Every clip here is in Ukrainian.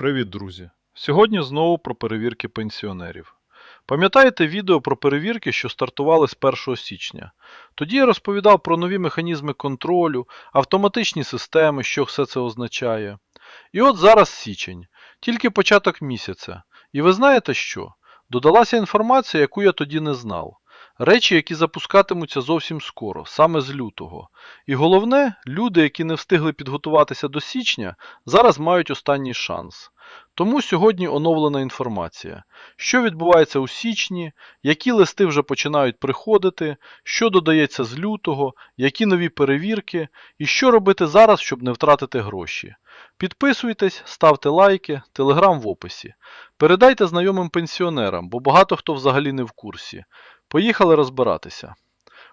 Привіт, друзі! Сьогодні знову про перевірки пенсіонерів. Пам'ятаєте відео про перевірки, що стартували з 1 січня? Тоді я розповідав про нові механізми контролю, автоматичні системи, що все це означає. І от зараз січень, тільки початок місяця. І ви знаєте що? Додалася інформація, яку я тоді не знав. Речі, які запускатимуться зовсім скоро, саме з лютого. І головне, люди, які не встигли підготуватися до січня, зараз мають останній шанс. Тому сьогодні оновлена інформація, що відбувається у січні, які листи вже починають приходити, що додається з лютого, які нові перевірки і що робити зараз, щоб не втратити гроші. Підписуйтесь, ставте лайки, телеграм в описі. Передайте знайомим пенсіонерам, бо багато хто взагалі не в курсі. Поїхали розбиратися.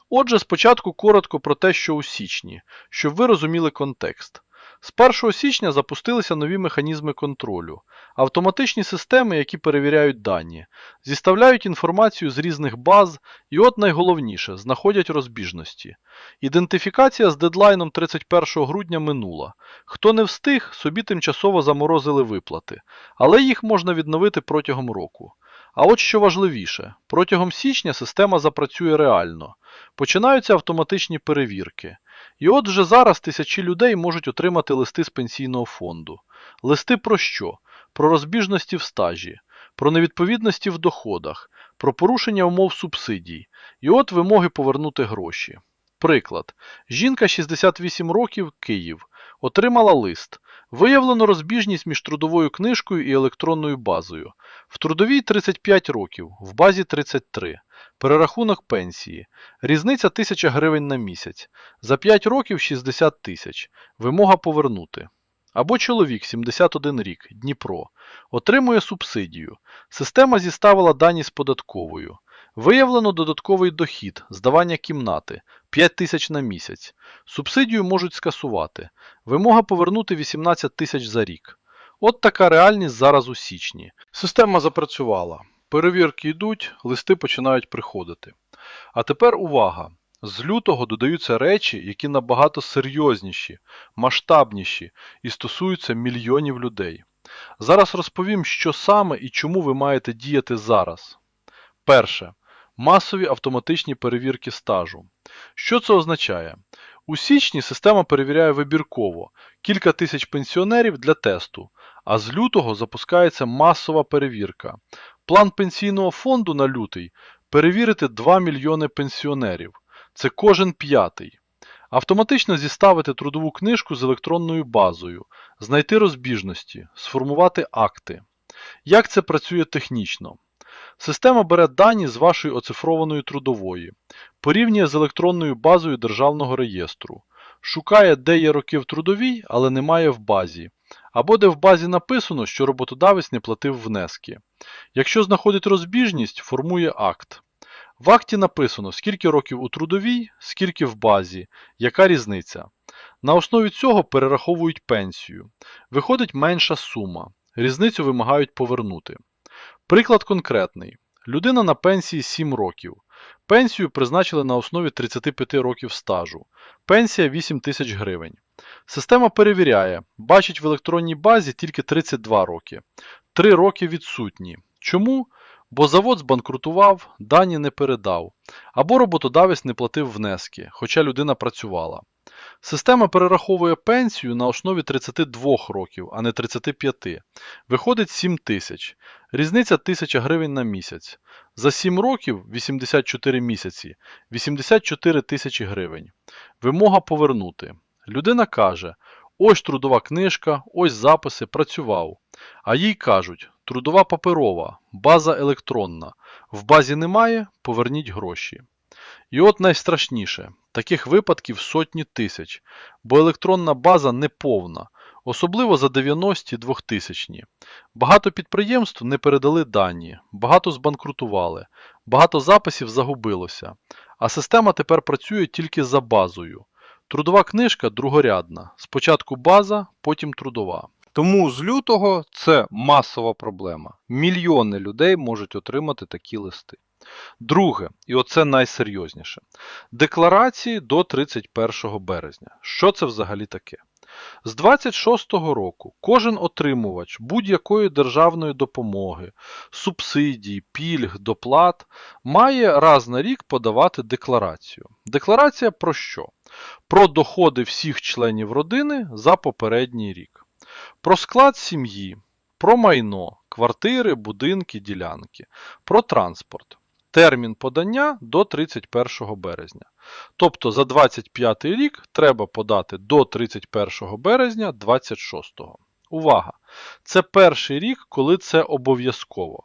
Отже, спочатку коротко про те, що у січні, щоб ви розуміли контекст. З 1 січня запустилися нові механізми контролю, автоматичні системи, які перевіряють дані, зіставляють інформацію з різних баз і, от найголовніше, знаходять розбіжності. Ідентифікація з дедлайном 31 грудня минула. Хто не встиг, собі тимчасово заморозили виплати, але їх можна відновити протягом року. А от що важливіше, протягом січня система запрацює реально. Починаються автоматичні перевірки. І от вже зараз тисячі людей можуть отримати листи з пенсійного фонду. Листи про що? Про розбіжності в стажі, про невідповідності в доходах, про порушення умов субсидій. І от вимоги повернути гроші. Приклад. Жінка 68 років, Київ, отримала лист. Виявлено розбіжність між трудовою книжкою і електронною базою. В трудовій 35 років, в базі 33. Перерахунок пенсії. Різниця 1000 гривень на місяць. За 5 років 60 тисяч. Вимога повернути. Або чоловік 71 рік, Дніпро. Отримує субсидію. Система зіставила дані з податковою. Виявлено додатковий дохід, здавання кімнати 5 тисяч на місяць. Субсидію можуть скасувати. Вимога повернути 18 тисяч за рік. От така реальність зараз у січні. Система запрацювала. Перевірки йдуть, листи починають приходити. А тепер увага! З лютого додаються речі, які набагато серйозніші, масштабніші і стосуються мільйонів людей. Зараз розповім, що саме і чому ви маєте діяти зараз. Перше. Масові автоматичні перевірки стажу. Що це означає? У січні система перевіряє вибірково кілька тисяч пенсіонерів для тесту, а з лютого запускається масова перевірка. План пенсійного фонду на лютий перевірити 2 мільйони пенсіонерів. Це кожен п'ятий. Автоматично зіставити трудову книжку з електронною базою, знайти розбіжності, сформувати акти. Як це працює технічно? Система бере дані з вашої оцифрованої трудової, порівнює з електронною базою Державного реєстру, шукає, де є роки в трудовій, але немає в базі, або де в базі написано, що роботодавець не платив внески. Якщо знаходить розбіжність, формує акт. В акті написано, скільки років у трудовій, скільки в базі, яка різниця. На основі цього перераховують пенсію. Виходить менша сума. Різницю вимагають повернути. Приклад конкретний. Людина на пенсії 7 років. Пенсію призначили на основі 35 років стажу. Пенсія 8 тисяч гривень. Система перевіряє, бачить в електронній базі тільки 32 роки. 3 роки відсутні. Чому? Бо завод збанкрутував, дані не передав, або роботодавець не платив внески, хоча людина працювала. Система перераховує пенсію на основі 32 років, а не 35. Виходить 7 тисяч. Різниця 1000 гривень на місяць. За 7 років 84 місяці 84 тисячі гривень. Вимога повернути. Людина каже: ось трудова книжка, ось записи, працював. А їй кажуть, трудова паперова, база електронна. В базі немає, поверніть гроші. І от найстрашніше, таких випадків сотні тисяч, бо електронна база не повна, особливо за 90-ті 2000-ні. Багато підприємств не передали дані, багато збанкрутували, багато записів загубилося, а система тепер працює тільки за базою. Трудова книжка другорядна. Спочатку база, потім трудова. Тому з лютого це масова проблема. Мільйони людей можуть отримати такі листи. Друге, і оце найсерйозніше. Декларації до 31 березня. Що це взагалі таке? З 26-го року кожен отримувач будь-якої державної допомоги, субсидій, пільг, доплат має раз на рік подавати декларацію. Декларація про що? Про доходи всіх членів родини за попередній рік, про склад сім'ї, про майно, квартири, будинки, ділянки, про транспорт. Термін подання до 31 березня. Тобто за 25 рік треба подати до 31 березня 26. Увага! Це перший рік, коли це обов'язково.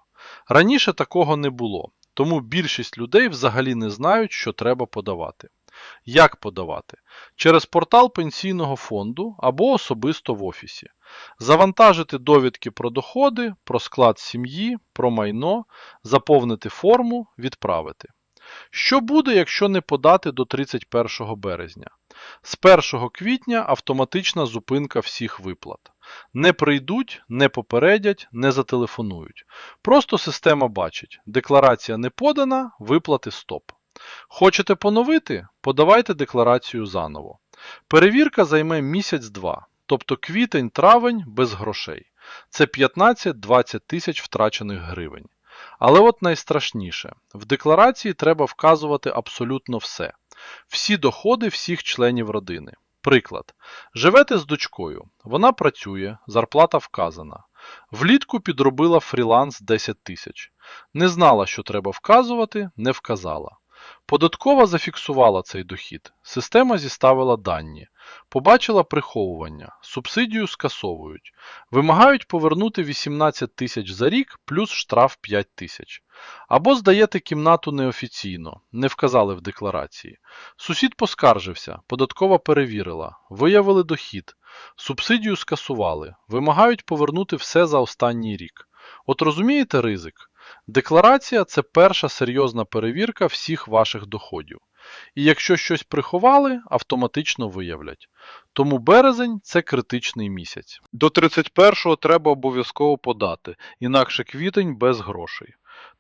Раніше такого не було, тому більшість людей взагалі не знають, що треба подавати. Як подавати? Через портал пенсійного фонду або особисто в офісі. Завантажити довідки про доходи, про склад сім'ї, про майно, заповнити форму, відправити. Що буде, якщо не подати до 31 березня? З 1 квітня автоматична зупинка всіх виплат. Не прийдуть, не попередять, не зателефонують. Просто система бачить: декларація не подана, виплати стоп. Хочете поновити? Подавайте декларацію заново. Перевірка займе місяць-два, тобто квітень-травень без грошей. Це 15-20 тисяч втрачених гривень. Але от найстрашніше, в декларації треба вказувати абсолютно все. Всі доходи всіх членів родини. Приклад. Живете з дочкою, вона працює, зарплата вказана. Влітку підробила фріланс 10 тисяч. Не знала, що треба вказувати, не вказала. Податкова зафіксувала цей дохід, система зіставила дані, побачила приховування, субсидію скасовують, вимагають повернути 18 тисяч за рік плюс штраф 5 тисяч. Або здаєте кімнату неофіційно, не вказали в декларації. Сусід поскаржився, податкова перевірила, виявили дохід, субсидію скасували, вимагають повернути все за останній рік. От розумієте ризик? Декларація це перша серйозна перевірка всіх ваших доходів. І якщо щось приховали, автоматично виявлять. Тому березень це критичний місяць. До 31-го треба обов'язково подати, інакше квітень без грошей.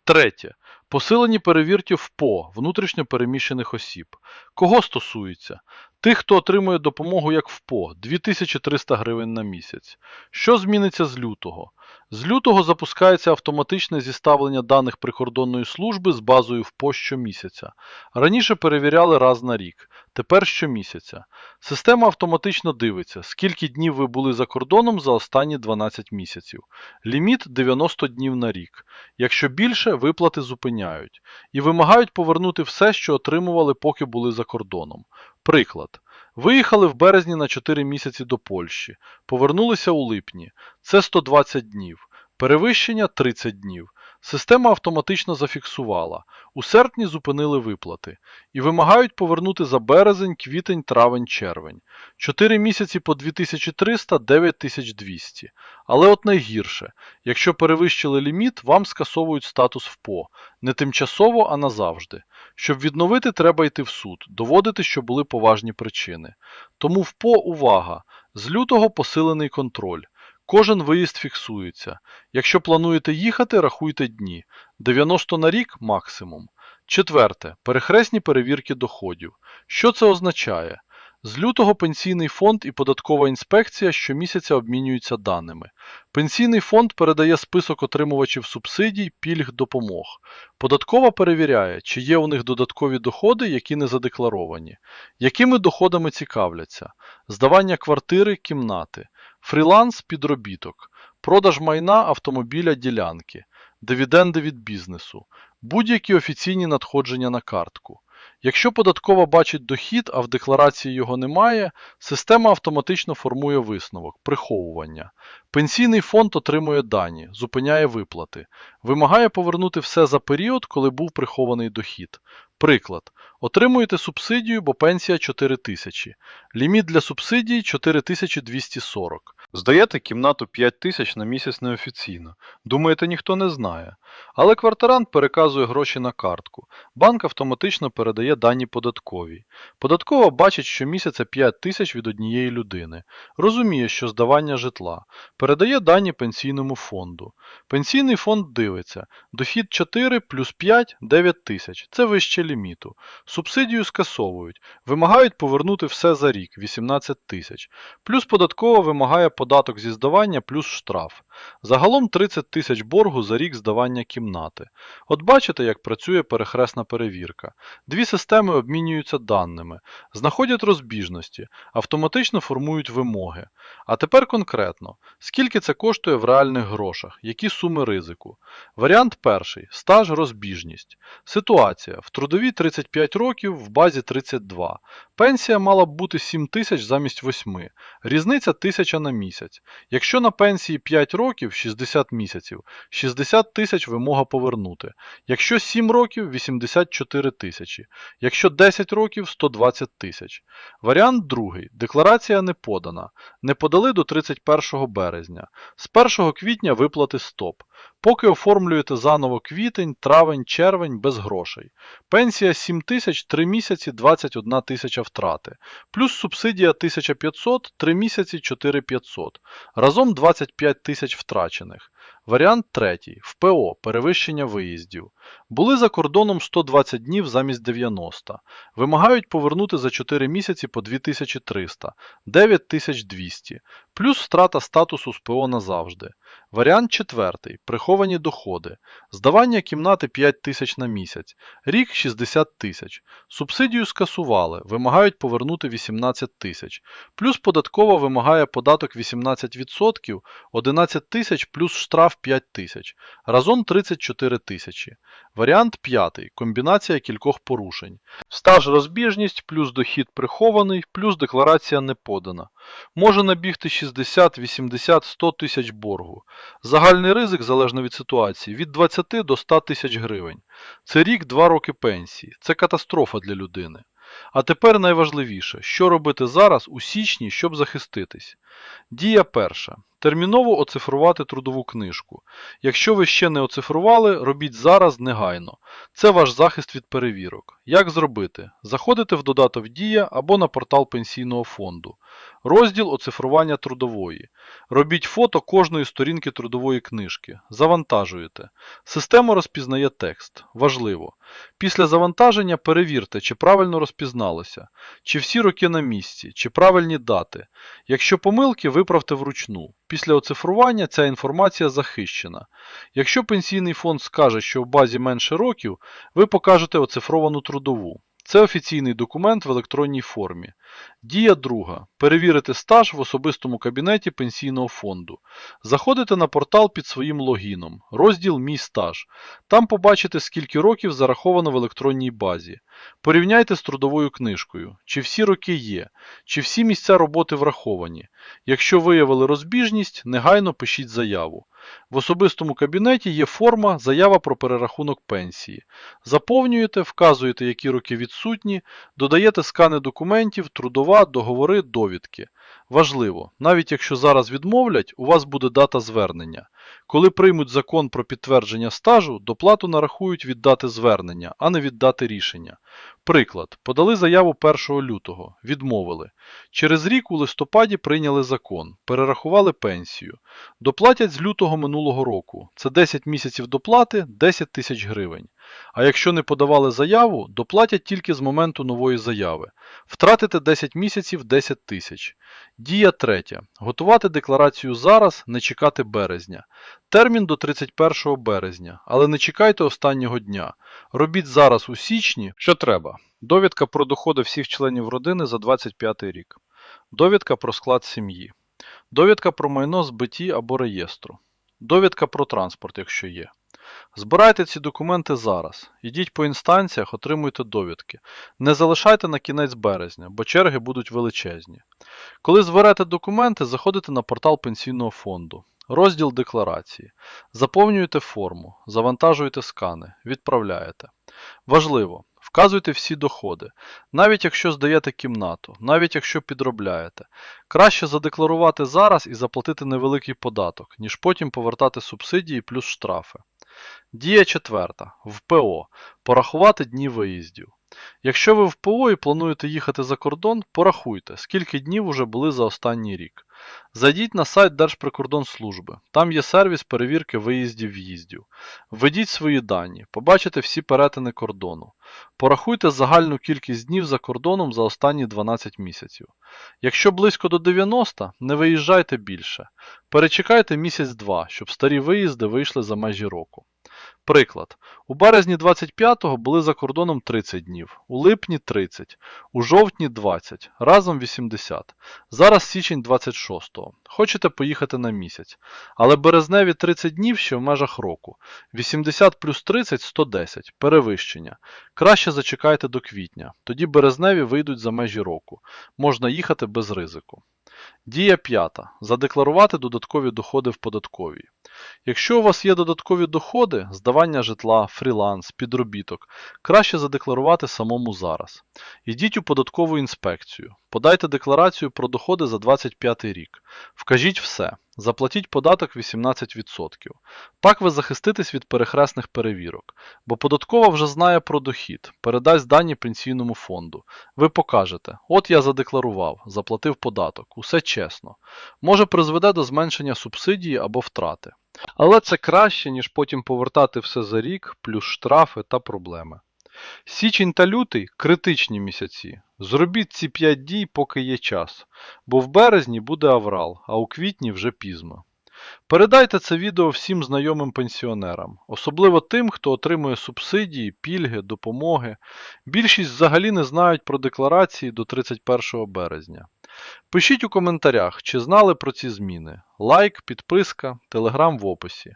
Третє. Посилені перевірки в ПО внутрішньо переміщених осіб. Кого стосується? Тих, хто отримує допомогу як в ПО 2300 гривень на місяць. Що зміниться з лютого? З лютого запускається автоматичне зіставлення даних прикордонної служби з базою в ПО щомісяця. Раніше перевіряли раз на рік, тепер щомісяця. Система автоматично дивиться, скільки днів ви були за кордоном за останні 12 місяців. Ліміт 90 днів на рік. Якщо більше, виплати зупиняють. І вимагають повернути все, що отримували, поки були за кордоном. Приклад. Виїхали в березні на 4 місяці до Польщі, повернулися у липні. Це 120 днів. Перевищення 30 днів. Система автоматично зафіксувала. У серпні зупинили виплати. І вимагають повернути за березень, квітень, травень, червень. 4 місяці по 2300 9200. Але от найгірше. Якщо перевищили ліміт, вам скасовують статус в ПО. Не тимчасово, а назавжди. Щоб відновити, треба йти в суд, доводити, що були поважні причини. Тому в ПО увага! З лютого посилений контроль. Кожен виїзд фіксується. Якщо плануєте їхати, рахуйте дні. 90 на рік максимум. Четверте. Перехресні перевірки доходів. Що це означає? З лютого пенсійний фонд і податкова інспекція щомісяця обмінюються даними. Пенсійний фонд передає список отримувачів субсидій, пільг, допомог. Податкова перевіряє, чи є у них додаткові доходи, які не задекларовані, якими доходами цікавляться, здавання квартири, кімнати, фріланс, підробіток, продаж майна, автомобіля, ділянки, дивіденди від бізнесу, будь-які офіційні надходження на картку. Якщо податкова бачить дохід, а в декларації його немає, система автоматично формує висновок приховування. Пенсійний фонд отримує дані, зупиняє виплати, вимагає повернути все за період, коли був прихований дохід. Приклад. Отримуєте субсидію, бо пенсія 4 тисячі. Ліміт для субсидії 4240. Здаєте кімнату 5 тисяч на місяць неофіційно. Думаєте, ніхто не знає. Але квартирант переказує гроші на картку. Банк автоматично передає дані податковій. Податкова бачить щомісяця 5 тисяч від однієї людини. Розуміє, що здавання житла. Передає дані пенсійному фонду. Пенсійний фонд дивиться. Дохід 4 плюс 5 – 9 тисяч. Це вище ліміту. Субсидію скасовують. Вимагають повернути все за рік – 18 тисяч. Плюс податкова вимагає податок зі здавання плюс штраф. Загалом 30 тисяч боргу за рік здавання кімнати. От бачите, як працює перехресна перевірка. Дві системи обмінюються даними, знаходять розбіжності, автоматично формують вимоги. А тепер конкретно, скільки це коштує в реальних грошах, які суми ризику. Варіант перший стаж розбіжність. Ситуація в трудовій 35 років, в базі 32. Пенсія мала б бути 7 тисяч замість 8. Різниця 1000 на місяць. Якщо на пенсії 5 років 60 місяців, 60 тисяч вимога повернути. Якщо 7 років 84 тисячі. Якщо 10 років 120 тисяч. Варіант другий. Декларація не подана. Не подали до 31 березня. З 1 квітня виплати стоп. Поки оформлюєте заново квітень, травень, червень без грошей. Пенсія 7 тисяч, 3 місяці 21 тисяча втрати. Плюс субсидія 1500, 3 місяці 4500. Разом 25 тисяч втрачених. Варіант третій. В ПО. Перевищення виїздів. Були за кордоном 120 днів замість 90. Вимагають повернути за 4 місяці по 2300. 9200. Плюс втрата статусу з ПО назавжди. Варіант четвертий. Приховані доходи. Здавання кімнати 5 тисяч на місяць. Рік 60 тисяч. Субсидію скасували. Вимагають повернути 18 тисяч. Плюс податкова вимагає податок 18%, 11 тисяч плюс штраф 5 тисяч. Разом 34 тисячі. Варіант п'ятий. Комбінація кількох порушень. Стаж розбіжність плюс дохід прихований, плюс декларація не подана. Може набігти 60, 80, 100 тисяч боргу. Загальний ризик, залежно від ситуації, від 20 до 100 тисяч гривень. Це рік, 2 роки пенсії. Це катастрофа для людини. А тепер найважливіше, що робити зараз у січні, щоб захиститись. Дія перша. Терміново оцифрувати трудову книжку. Якщо ви ще не оцифрували, робіть зараз негайно. Це ваш захист від перевірок. Як зробити? Заходите в додаток Дія або на портал Пенсійного фонду. Розділ оцифрування трудової. Робіть фото кожної сторінки трудової книжки. Завантажуєте. Система розпізнає текст. Важливо. Після завантаження перевірте, чи правильно розпізналося, чи всі роки на місці, чи правильні дати. Якщо помилки, виправте вручну. Після оцифрування ця інформація захищена. Якщо пенсійний фонд скаже, що в базі менше років, ви покажете оцифровану трудову. Це офіційний документ в електронній формі. Дія друга. Перевірити стаж в особистому кабінеті пенсійного фонду. Заходите на портал під своїм логіном, розділ Мій стаж. Там побачите, скільки років зараховано в електронній базі. Порівняйте з трудовою книжкою, чи всі роки є, чи всі місця роботи враховані. Якщо виявили розбіжність, негайно пишіть заяву. В особистому кабінеті є форма Заява про перерахунок пенсії. Заповнюєте, вказуєте, які роки відсутні, додаєте скани документів, трудова, договори, довідки. Важливо, навіть якщо зараз відмовлять, у вас буде дата звернення. Коли приймуть закон про підтвердження стажу, доплату нарахують від дати звернення, а не від дати рішення. Приклад. Подали заяву 1 лютого. Відмовили. Через рік у листопаді прийняли закон. Перерахували пенсію. Доплатять з лютого минулого року. Це 10 місяців доплати 10 тисяч гривень. А якщо не подавали заяву, доплатять тільки з моменту нової заяви. Втратите 10 місяців 10 тисяч. Дія третя. Готувати декларацію зараз, не чекати березня. Термін до 31 березня, але не чекайте останнього дня. Робіть зараз у січні, що треба. Довідка про доходи всіх членів родини за 25 рік. Довідка про склад сім'ї. Довідка про майно збитті або реєстру. Довідка про транспорт, якщо є. Збирайте ці документи зараз. Йдіть по інстанціях, отримуйте довідки. Не залишайте на кінець березня, бо черги будуть величезні. Коли зберете документи, заходите на портал Пенсійного фонду. Розділ декларації. Заповнюєте форму, завантажуєте скани, відправляєте. Важливо. Вказуйте всі доходи. Навіть якщо здаєте кімнату, навіть якщо підробляєте. Краще задекларувати зараз і заплатити невеликий податок, ніж потім повертати субсидії плюс штрафи. Дія четверта. В ПО. Порахувати дні виїздів. Якщо ви в ПО і плануєте їхати за кордон, порахуйте, скільки днів уже були за останній рік. Зайдіть на сайт Держприкордонслужби. Там є сервіс перевірки виїздів-в'їздів. Введіть свої дані, побачите всі перетини кордону. Порахуйте загальну кількість днів за кордоном за останні 12 місяців. Якщо близько до 90, не виїжджайте більше. Перечекайте місяць-два, щоб старі виїзди вийшли за межі року. Приклад. У березні 25-го були за кордоном 30 днів, у липні 30, у жовтні 20, разом 80. Зараз січень 26-го. Хочете поїхати на місяць. Але березневі 30 днів ще в межах року. 80 плюс 30 – 110. Перевищення. Краще зачекайте до квітня. Тоді березневі вийдуть за межі року. Можна їхати без ризику. Дія п'ята. Задекларувати додаткові доходи в податковій. Якщо у вас є додаткові доходи, здавання житла, фріланс, підробіток, краще задекларувати самому зараз. Йдіть у податкову інспекцію, подайте декларацію про доходи за 25 рік. Вкажіть все. Заплатіть податок 18%. Так ви захиститесь від перехресних перевірок, бо податкова вже знає про дохід, передасть дані пенсійному фонду. Ви покажете, от я задекларував, заплатив податок, усе чесно. Може призведе до зменшення субсидії або втрати. Але це краще, ніж потім повертати все за рік, плюс штрафи та проблеми. Січень та лютий критичні місяці. Зробіть ці 5 дій, поки є час, бо в березні буде аврал, а у квітні вже пізно. Передайте це відео всім знайомим пенсіонерам, особливо тим, хто отримує субсидії, пільги, допомоги. Більшість взагалі не знають про декларації до 31 березня. Пишіть у коментарях, чи знали про ці зміни. Лайк, підписка, телеграм в описі.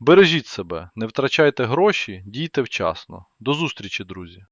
Бережіть себе, не втрачайте гроші, дійте вчасно. До зустрічі, друзі!